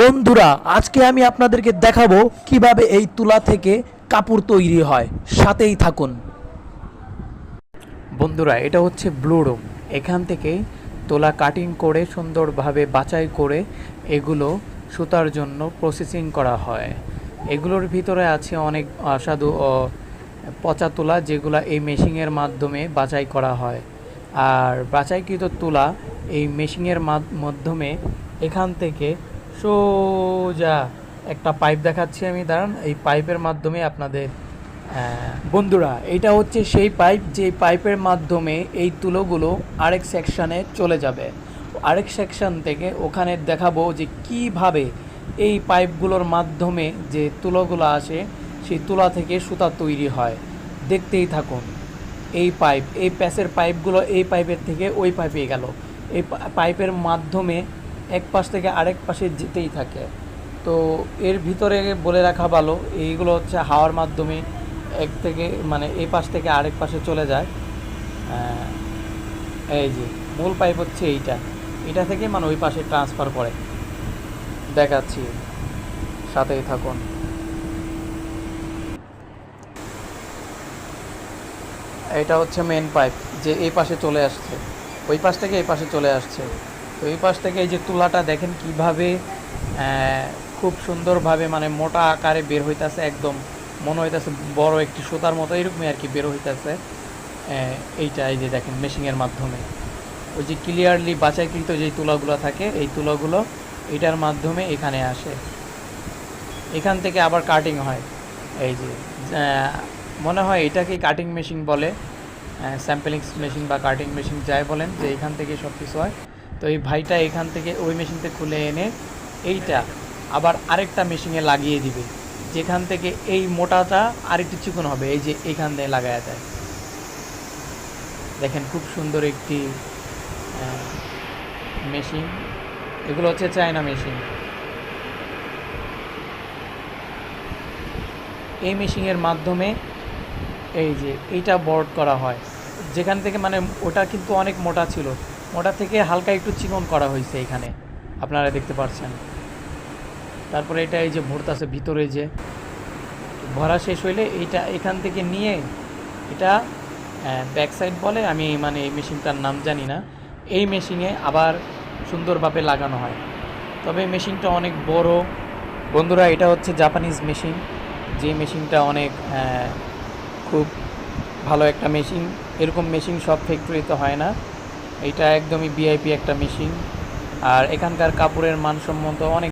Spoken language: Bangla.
বন্ধুরা, আজকে আমি আপনাদেরকে দেখাবো কীভাবে এই তুলা থেকে কাপড় তৈরি হয়। সাথেই থাকুন। বন্ধুরা, এটা হচ্ছে ব্লু রুম। এখান থেকে তোলা কাটিং করে, সুন্দরভাবে বাছাই করে এগুলো সুতার জন্য প্রসেসিং করা হয়। এগুলোর ভিতরে আছে অনেক অসাধু পচা তুলা যেগুলো এই মেশিনের মাধ্যমে বাছাই করা হয়। আর বাছাইকৃত তুলা এই মেশিনের মাধ্যমে এখান থেকে সোজা একটা পাইপ দেখাচ্ছি আমি, দাঁড়ান। এই পাইপের মাধ্যমে আপনাদের বন্ধুরা, এটা হচ্ছে সেই পাইপ যে পাইপের মাধ্যমে এই তুলোগুলো আরেক সেকশানে চলে যাবে। আরেক সেকশন থেকে ওখানে দেখাবো যে কীভাবে এই পাইপগুলোর মাধ্যমে যে তুলোগুলো আসে, সেই তুলা থেকে সুতা তৈরি হয়। দেখতেই থাকুন, এই পাইপ, এই প্যাসের পাইপগুলো এই পাইপের থেকে ওই পাইপে গেল। এই পাইপের মাধ্যমে এক পাশ থেকে আরেক পাশে যেতেই থাকে। তো এর ভিতরে বলে রাখা ভালো, এইগুলো হচ্ছে হাওয়ার মাধ্যমে এক থেকে মানে এই পাশ থেকে আরেক পাশে চলে যায়। এই যে, মূল পাইপ হচ্ছে এইটা। এটা থেকে মানে ওই পাশে ট্রান্সফার করে। দেখাচ্ছি। সাথেই থাকুন। এটা হচ্ছে মেন পাইপ যে এই পাশে চলে আসছে। ওই পাশ থেকে এই পাশে চলে আসছে। তো এই পাশ থেকে এই যে তুলাটা দেখেন কীভাবে খুব সুন্দরভাবে মানে মোটা আকারে বের হইতাছে, একদম মনে হইতাছে বড় একটি সুতার মতো, এরকমই আর কি বের হইতেছে। এইটা এই যে দেখেন মেশিনের মাধ্যমে। ওই যে ক্লিয়ারলি বাছাইকৃত যে তুলাগুলো থাকে, এই তুলাগুলো এটার মাধ্যমে এখানে আসে। এখান থেকে আবার কাটিং হয়। এই যে মনে হয় এটাকে কাটিং মেশিন বলে স্যাম্পলিং মেশিন বা কাটিং মেশিন যাই বলেন, যে এখান থেকে সব কিছু হয়। তো এই ভাইটা এখান থেকে ওই মেশিনতে খুলে এনে এইটা আবার আরেকটা মেশিনে লাগিয়ে দিবে। যেখান থেকে এই মোটাটা আরেকটু চিকন হবে, এই যে এইখান দিয়ে লাগায়া যায় দেখেন খুব সুন্দর একটি মেশিন এগুলো হচ্ছে চায়না মেশিন এই মেশিনের মাধ্যমে এই যে এইটা বোর্ড করা হয়। যেখান থেকে মানে ওটা কিন্তু অনেক মোটা ছিল। মোটা থেকে হালকা একটু চিকন করা হয়েছে এখানে। আপনারা দেখতে পাচ্ছেন তারপরে এটা এই যে ভরতাছে ভিতরে যে ভরা শেষ হইলে এইটা এখান থেকে নিয়ে এটা ব্যাক সাইড বলে, আমি মানে এই মেশিনটার নাম জানি না। এই মেশিনে আবার সুন্দরভাবে লাগানো হয়। তবে মেশিনটা অনেক বড়। বন্ধুরা, এটা হচ্ছে জাপানিজ মেশিন যে মেশিনটা অনেক খুব ভালো একটা মেশিন। এরকম মেশিন সব ফ্যাক্টরিতে হয় না। এটা একদমই ভিআইপি একটা মেশিন আর এখানকার কাপড়ের মানসম্মত অনেক